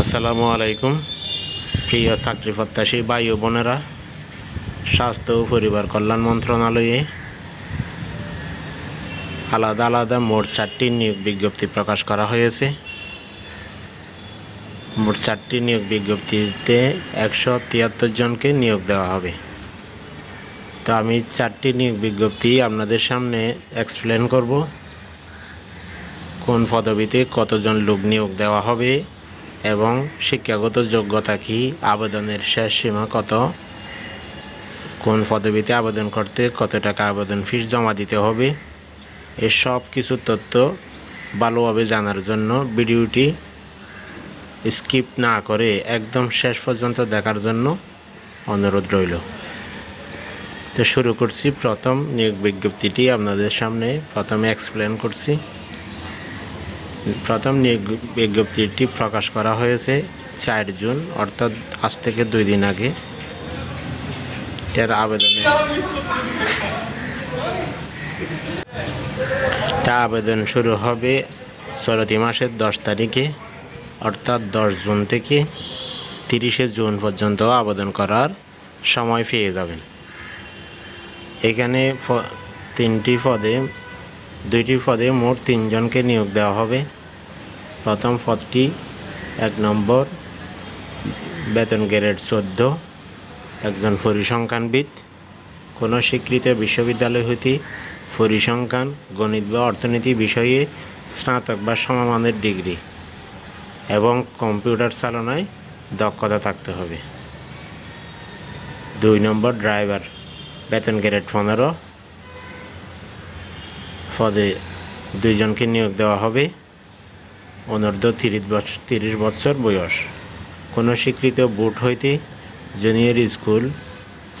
আসসালামু আলাইকুম। প্রিয় চাকরি প্রত্যাশী ভাই ও বোনেরা, স্বাস্থ্য ও পরিবার কল্যাণ মন্ত্রণালয়ে আলাদা আলাদা মোট চারটি নিয়োগ বিজ্ঞপ্তি প্রকাশ করা হয়েছে। মোট চারটি নিয়োগ বিজ্ঞপ্তিতে একশো তিয়াত্তর জনকে নিয়োগ দেওয়া হবে। তো আমি চারটি নিয়োগ বিজ্ঞপ্তি আপনাদের সামনে এক্সপ্লেন করব। কোন পদবিতে কতজন লোক নিয়োগ দেওয়া হবে এবং শিক্ষাগত যোগ্যতা কি? আবেদনের শেষ সীমা কত? কোন পদবিতে আবেদন করতে কত টাকা আবেদন ফিস জমা দিতে হবে? এর সব কিছু তথ্য ভালোভাবে জানার জন্য ভিডিওটি স্কিপ না করে একদম শেষ পর্যন্ত দেখার জন্য অনুরোধ রইল। তো শুরু করছি প্রথম নিয়োগ বিজ্ঞপ্তিটি। আপনাদের সামনে প্রথমে এক্সপ্লেন করছি। প্রথম বিজ্ঞপ্তিটি প্রকাশ করা হয়েছে চার জুন, অর্থাৎ আজ থেকে দুই দিন আগে। এর আবেদনে তা আবেদন শুরু হবে চলতি মাসের দশ তারিখে, অর্থাৎ দশ জুন থেকে তিরিশে জুন পর্যন্ত আবেদন করার সময় পেয়ে যাবেন। এখানে তিনটি পদে দুইটি পদে মোট তিনজনকে নিয়োগ দেওয়া হবে। প্রথম পদটি এক নম্বর, বেতন গ্রেড চোদ্দ, একজন পরিসংখ্যানবিদ। কোনো স্বীকৃত বিশ্ববিদ্যালয় হইতে পরিসংখ্যান, গণিত বা অর্থনীতি বিষয়ে স্নাতক বা সমমানের ডিগ্রি এবং কম্পিউটার চালনায় দক্ষতা থাকতে হবে। দুই নম্বর, ড্রাইভার, বেতন গ্রেড পনেরো পদে দুইজনকে নিয়োগ দেওয়া হবে। অনূর্ধ্ব তিরিশ বছর তিরিশ বছর বয়স। কোনো স্বীকৃত বোর্ড হইতে জুনিয়র স্কুল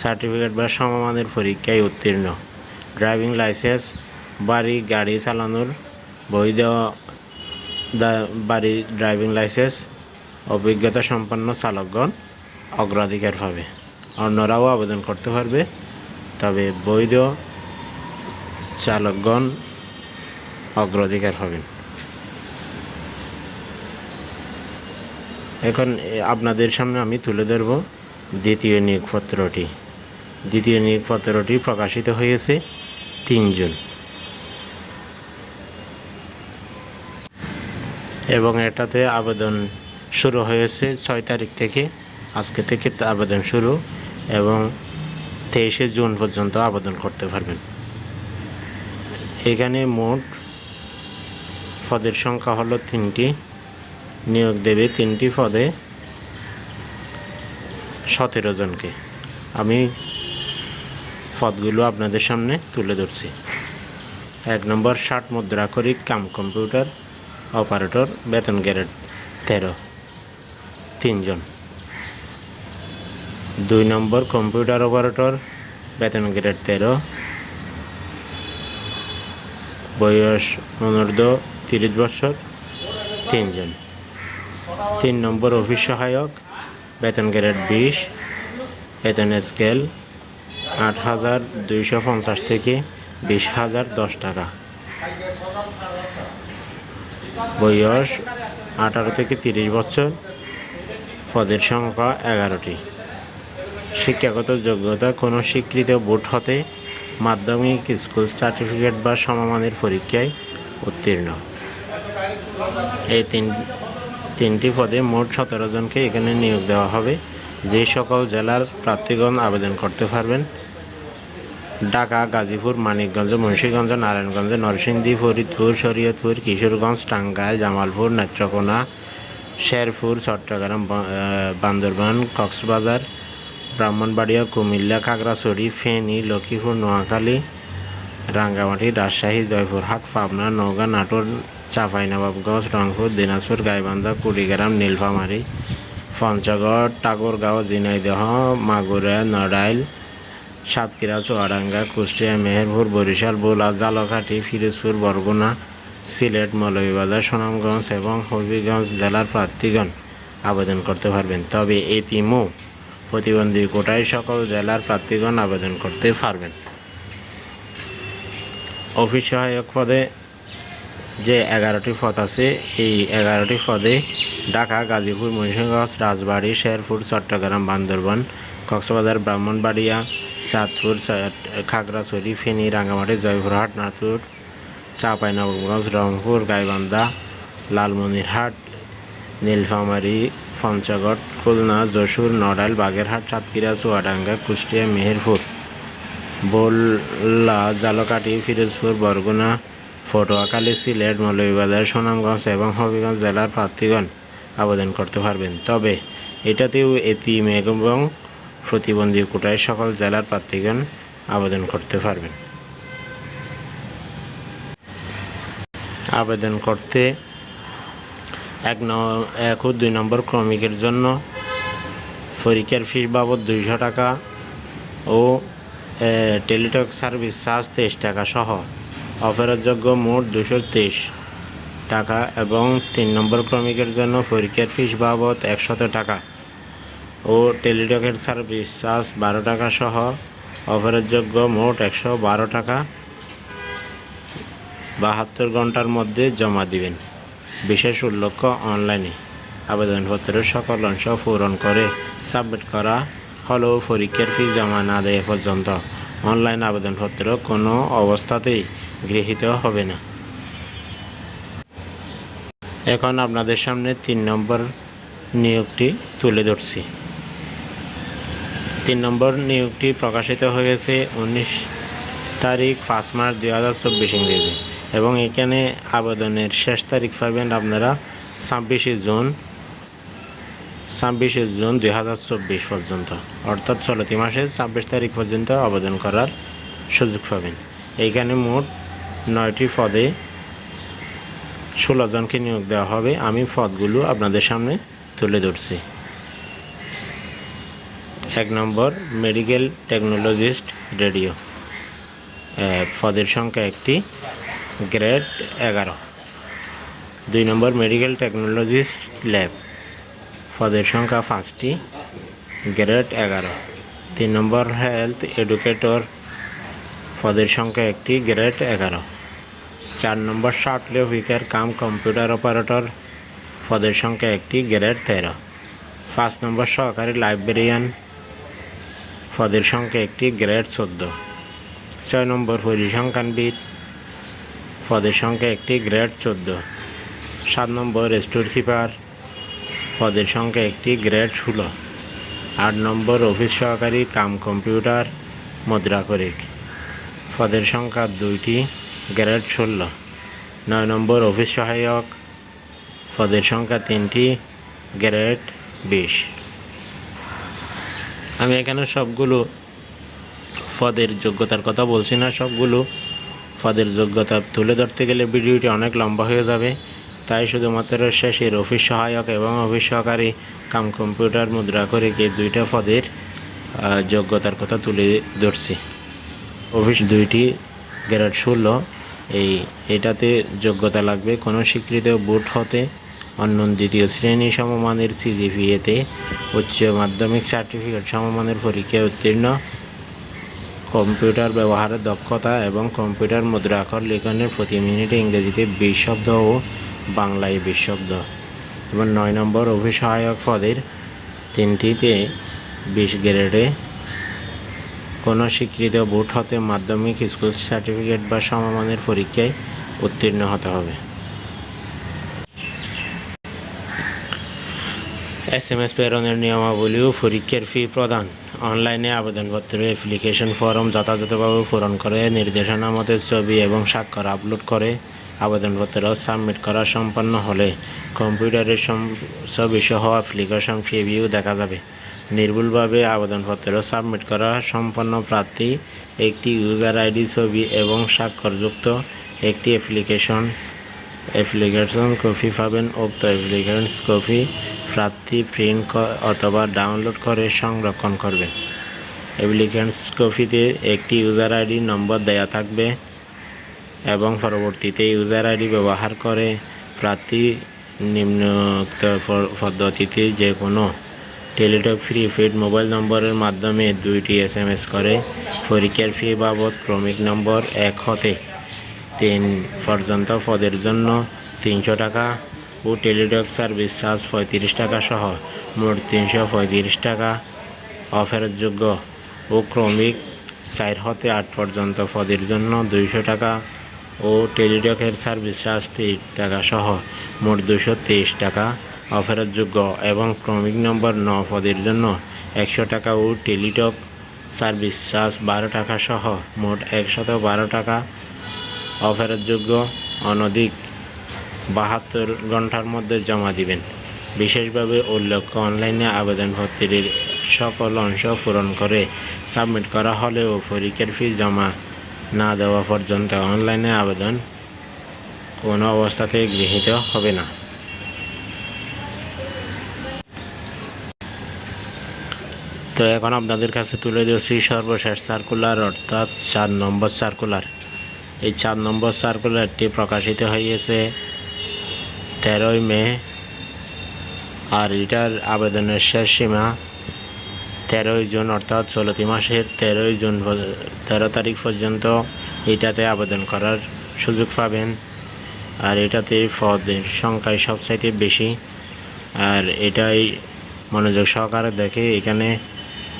সার্টিফিকেট বা সমমানের পরীক্ষায় উত্তীর্ণ। ড্রাইভিং লাইসেন্স, বাড়ি, গাড়ি চালানোর বৈধ বাড়ি ড্রাইভিং লাইসেন্স, অভিজ্ঞতা সম্পন্ন চালকগণ অগ্রাধিকার পাবে। অন্যরাও আবেদন করতে পারবে, তবে বৈধ চালকগণ অগ্রাধিকার পাবেন এখন আপনাদের সামনে আমি তুলে ধরব দ্বিতীয় নিয়োগপত্রটি। দ্বিতীয় নিয়োগপত্রটি প্রকাশিত হয়েছে তিন জুন। এবং এটাতে আবেদন শুরু হয়েছে ছয় তারিখ থেকে, আজকে থেকে আবেদন শুরু এবং তেইশে জুন পর্যন্ত আবেদন করতে পারবেন। এখানে মোট পদের সংখ্যা হলো তিনটি, নিয়োগ দেবে তিনটি পদে সতেরো জনকে। আমি পদগুলো আপনাদের সামনে তুলে ধরছি। এক নম্বর, ষাট মুদ্রাক্ষরিক কাম কম্পিউটার, অপারেটর, বেতন গ্রেড তেরো, তিনজন। দুই নম্বর, কম্পিউটার অপারেটর, বেতন গ্রেড তেরো, বয়স অনূর্ধ্ব তিরিশ বছর, তিনজন। তিন নম্বর অফিস সহায়ক, বেতন গ্রেড বিশ, বেতন স্কেল আট হাজার দুইশো পঞ্চাশ থেকে বিশ হাজার দশ টাকা। বয়স আঠারো থেকে তিরিশ বছর, পদের সংখ্যা এগারোটি। শিক্ষাগত যোগ্যতা কোনো স্বীকৃত বোর্ড হতে মাধ্যমিক স্কুল সার্টিফিকেট বা সমমানের পরীক্ষায় উত্তীর্ণ। এই তিন তিনটি পদে মোট সতেরো জনকে এখানে নিয়োগ দেওয়া হবে। যে সকল জেলার প্রার্থীগণ আবেদন করতে পারবেন। ঢাকা, গাজীপুর, মানিকগঞ্জ, মুন্সীগঞ্জ, নারায়ণগঞ্জ, নরসিংদী, ফরিদপুর, শরীয়তপুর, কিশোরগঞ্জ, টাঙ্গাইল, জামালপুর, নেত্রকোনা, শেরপুর, চট্টগ্রাম বান্দরবান, কক্সবাজার, ব্রাহ্মণবাড়িয়া, কুমিল্লা, খাগড়াছড়ি, ফেনী, লক্ষ্মীপুর, নোয়াখালী, রাঙ্গামাটি, রাজশাহী, জয়পুরহাট, পাবনা, নওগাঁ, নাটোর চাঁপাইনবাবগঞ্জ রংপুর, দিনাজপুর, গাইবান্ধা, কুড়িগ্রাম, নীলফামারী, পঞ্চগড় ঠাকুরগাঁও ঝিনাইদহ, মাগুরা, নড়াইল, সাতক্ষীরা, চুয়াডাঙ্গা, কুষ্টিয়া, মেহেরপুর, বরিশাল, বোলা, জালকাঠি, ফিরোজপুর, বরগুনা, সিলেট, মৌলভীবাজার, সুনামগঞ্জ এবং হবিগঞ্জ জেলার প্রার্থীগণ আবেদন করতে পারবেন। তবে এতিমও প্রতিবন্ধী কোটায় সকল জেলার প্রার্থীগণ আবেদন করতে পারবেন। অফিস সহায়ক পদে যে এগারোটি পদ আছে, এই এগারোটি পদে ঢাকা, গাজীপুর, মুন্সিগঞ্জ, রাজবাড়ী, শেরপুর, চট্টগ্রাম, বান্দরবান, কক্সবাজার, ব্রাহ্মণবাড়িয়া, চাঁদপুর খাগড়াছড়ি, ফেনী, রাঙ্গামাটি, জয়পুরহাট নাথুর চাঁপাইনবাবগঞ্জ, রংপুর, গাইবান্ধা, লালমনিরহাট, নীলফামারী, পঞ্চগড়, খুলনা, যশোর, নড়াইল, বাগেরহাট, সাতক্ষীরা, চুয়াডাঙ্গা, কুষ্টিয়া, মেহেরপুর, বোল্লা, জালকাঠি, ফিরোজপুর, বরগুনা পটুয়াখালী সিলেট, মৌলভীবাজার, সুনামগঞ্জ এবং হবিগঞ্জ জেলার প্রার্থীগণ আবেদন করতে পারবেন। তবে এটাতেও এতিম এবং প্রতিবন্ধী কোটায় সকল জেলার প্রার্থীগণ আবেদন করতে পারবেন। আবেদন করতে এক ন, এক ও দুই নম্বর ক্রমিকের জন্য পরীক্ষার ফিস বাবদ দুইশো টাকা ও টেলিটক সার্ভিস চার্জ তেইশ টাকা সহ অফেরতযোগ্য মোট দুশো তেইশ টাকা এবং তিন নম্বর ক্রমিকের জন্য পরীক্ষার ফিস বাবদ একশত টাকা ও টেলিটকের সার্ভিস চার্জ বারো টাকা সহ অফেরতযোগ্য মোট একশো বারো টাকা বাহাত্তর ঘণ্টার মধ্যে জমা দিবেন। বিশেষ উল্লেখ অনলাইনে আবেদনপত্রের সকল অংশ পূরণ করে সাবমিট করা হলেও পরীক্ষার ফি জমা না দেওয়া পর্যন্ত অনলাইন আবেদনপত্র কোনো অবস্থাতেই গৃহীত হবে না। এখন আপনাদের সামনে তিন নম্বর নিয়োগটি তুলে ধরছি। তিন নম্বর নিয়োগটি প্রকাশিত হয়েছে উনিশ তারিখ পাঁচ মার্চ দুই হাজার চব্বিশ ইংরেজি এবং এখানে আবেদনের শেষ তারিখ পাবেন আপনারা ছাব্বিশে জুন ছাব্বিশে জুন দুই হাজার চব্বিশ পর্যন্ত। অর্থাৎ চলতি মাসের ছাব্বিশ তারিখ পর্যন্ত আবেদন করার সুযোগ পাবেন। এইখানে মোট নয়টি পদে ষোলো জনকে নিয়োগ দেওয়া হবে। আমি পদগুলো আপনাদের সামনে তুলে ধরছি। এক নম্বর, মেডিকেল টেকনোলজিস্ট রেডিও। পদের সংখ্যা একটি, গ্রেড এগারো। দুই নম্বর, মেডিকেল টেকনোলজিস্ট ল্যাব। পদের সংখ্যা পাঁচটি, গ্রেড এগারো। তিন নম্বর, হেলথ এডুকেটর। পদের সংখ্যা একটি, গ্রেড এগারো। চার নম্বর শার্টলে উইকার কাম কম্পিউটার অপারেটর পদের সংখ্যা একটি, গ্রেড তেরো। পাঁচ নম্বর সহকারী লাইব্রেরিয়ান পদের সংখ্যা একটি, গ্রেড চোদ্দ। ছয় নম্বর পরিসংখ্যানবিদ পদের সংখ্যা একটি, গ্রেড চোদ্দ। সাত নম্বর স্টোর কিপার পদের সংখ্যা একটি, গ্রেড ষোলো। আট নম্বর অফিস সহকারী কাম কম্পিউটার মুদ্রাকরিক পদের সংখ্যা দুইটি গ্রেড ষোলো। নয় নম্বর অফিস সহায়ক। পদের সংখ্যা তিনটি গ্রেড বিশ। আমি এখানে সবগুলো পদের যোগ্যতার কথা বলছি না, সবগুলো পদের যোগ্যতা তুলে ধরতে গেলে ভিডিওটি অনেক লম্বা হয়ে যাবে। তাই শুধুমাত্র শেষের অফিস সহায়ক এবং অফিস সহকারী কাম কম্পিউটার মুদ্রা করে এই দুইটা পদের যোগ্যতার কথা তুলে ধরছি। অফিস দুইটি গ্রেড ষোলো। এই, এটাতে যোগ্যতা লাগবে। কোনো স্বীকৃত বোর্ড হতে অন্য দ্বিতীয় শ্রেণি সমমানের সিজিপিএতে উচ্চ মাধ্যমিক সার্টিফিকেট সমমানের পরীক্ষায় উত্তীর্ণ। কম্পিউটার ব্যবহারের দক্ষতা এবং কম্পিউটার মুদ্রাক্ষর লেখনের প্রতি মিনিটে ইংরেজিতে বিশ শব্দ ও বাংলায় বিশ শব্দ এবং নয় নম্বর অভিসহায়ক পদের তিনটিতে বিশ গ্রেডে কোনো স্বীকৃত বোর্ড হতে মাধ্যমিক স্কুল সার্টিফিকেট বা সমমানের পরীক্ষায় উত্তীর্ণ হতে হবে। এস এম এস প্রেরণের নিয়মাবলী ও পরীক্ষার ফি প্রদান। অনলাইনে আবেদনপত্র অ্যাপ্লিকেশন ফর্ম যথাযথভাবে পূরণ করে, নির্দেশনা মতে ছবি এবং স্বাক্ষর আপলোড করে আবেদনপত্র সাবমিট করা সম্পন্ন হলে কম্পিউটারের সম- ছবি সহ অ্যাপ্লিকেশন প্রিভিউ দেখা যাবে। নির্ভুলভাবে আবেদনপত্র সাবমিট করা, সম্পন্ন প্রার্থী, একটি ইউজার আইডি ছবি এবং স্বাক্ষরযুক্ত একটি অ্যাপ্লিকেশন অ্যাপ্লিকেশন কপি পাবেন, উক্ত অ্যাপ্লিকেশন কপি প্রার্থী প্রিন্ট অথবা ডাউনলোড করে সংরক্ষণ করবেন। অ্যাপ্লিকেন্স কপিতে একটি ইউজার আইডি নম্বর দেয়া থাকবে এবং পরবর্তীতে ইউজার আইডি ব্যবহার করে প্রার্থী নিম্নোক্ত পদ্ধতিতে যে কোনো টেলিটক ফ্রি ফিড মোবাইল নম্বরের মাধ্যমে দুইটি এস এম এস করে। পরীক্ষার ফি বাবদ ক্রমিক নম্বর এক হতে তিন পর্যন্ত পদের জন্য তিনশো টাকা ও টেলিটক সার্ভিস চার্জ পঁয়ত্রিশ টাকা সহ মোট তিনশো পঁয়ত্রিশ টাকা অফেরতযোগ্য ও ক্রমিক চার হতে আট পর্যন্ত পদের জন্য দুইশো টাকা ও টেলিটকের সার্ভিস চার্জ তিরিশ টাকা সহ মোট দুশো তেইশ টাকা অফেরতযোগ্য এবং ক্রমিক নম্বর ন পদের জন্য একশো টাকা ও টেলিটক সার্ভিস চার্জ বারো টাকা সহ মোট একশত বারো টাকা অফেরতযোগ্য অনধিক বাহাত্তর ঘণ্টার মধ্যে জমা দিবেন। বিশেষভাবে উল্লেখ্য, অনলাইনে আবেদনপত্রের সকল অংশ পূরণ করে সাবমিট করা হলেও পরীক্ষার ফি জমা না দেওয়া পর্যন্ত অনলাইনে আবেদন কোনো অবস্থাতে গৃহীত হবে না। তো এখন আপনাদের কাছে তুলে ধরছি সর্বশেষ সার্কুলার অর্থাৎ চার নম্বর সার্কুলার এই চার নম্বর সার্কুলারটি প্রকাশিত হয়েছে তেরোই মে আর এটার আবেদনের শেষ সীমা তেরোই জুন অর্থাৎ চলতি মাসের তেরোই জুন তেরো তারিখ পর্যন্ত এটাতে আবেদন করার সুযোগ পাবেন। আর এটাতে পদের সংখ্যায় সবচাইতে বেশি। আর এটাই মনোযোগ সহকারে দেখে এখানে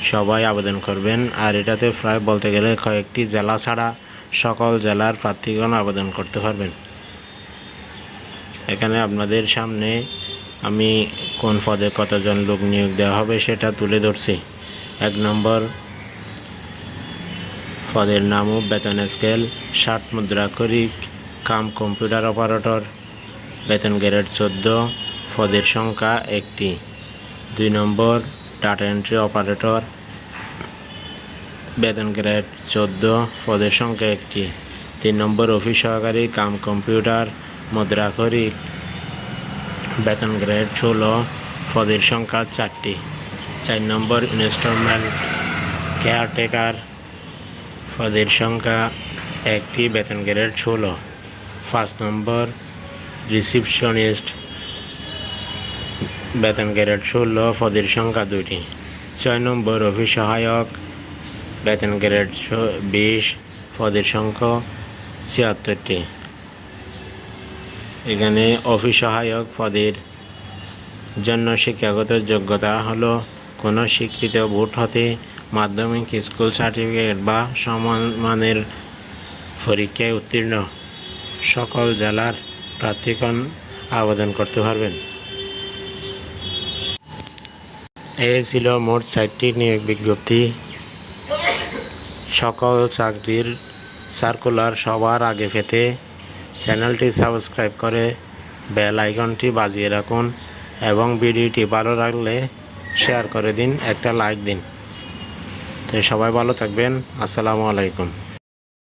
সবাই আবেদন করবেন। আর এটাতে প্রায় বলতে গেলে কয়েকটি জেলা ছাড়া সকল জেলার প্রার্থীগণ আবেদন করতে পারবেন। এখানে আপনাদের সামনে আমি কোন পদে কতজন লোক নিয়োগ দেওয়া হবে সেটা তুলে ধরছি। এক নম্বর পদের নাম ও বেতন স্কেল, ষাট মুদ্রা মুদ্রাক্ষরিক কাম কম্পিউটার অপারেটর, বেতন গ্রেড চোদ্দ, পদের সংখ্যা একটি। দুই নম্বর ডাটা এন্ট্রি অপারেটর বেতন গ্রেড চোদ্দ, পদের সংখ্যা একটি। তিন নম্বর অফিস সহকারী, কাম কম্পিউটার মুদ্রাক্ষরিক বেতন গ্রেড ষোলো, পদের সংখ্যা চারটি। চার নম্বর ইনস্টলমেন্ট কেয়ারটেকার পদের সংখ্যা একটি, বেতন গ্রেড ষোলো। পাঁচ নম্বর রিসিপশনিস্ট বেতন গ্রেড ষোলো পদের সংখ্যা দুটি ছয় নম্বর, অফিস সহায়ক, বেতন গ্রেড বিশ পদের সংখ্যা ছিয়াত্তরটি। এখানে অফিস সহায়ক পদের জন্য শিক্ষাগত যোগ্যতা হলো কোনো স্বীকৃত বোর্ড হতে মাধ্যমিক স্কুল সার্টিফিকেট বা সমান মানের পরীক্ষায় উত্তীর্ণ। সকল জেলার প্রার্থীগণ আবেদন করতে পারবেন। এই ছিল মোট চারটি নিয়োগ বিজ্ঞপ্তি। সকল চাকরির সার্কুলার সবার আগে পেতে চ্যানেলটি সাবস্ক্রাইব করে বেল আইকনটি বাজিয়ে রাখুন এবং ভিডিওটি ভালো লাগলে শেয়ার করে দিন, একটা লাইক দিন। তো সবাই ভালো থাকবেন। আসসালামু আলাইকুম।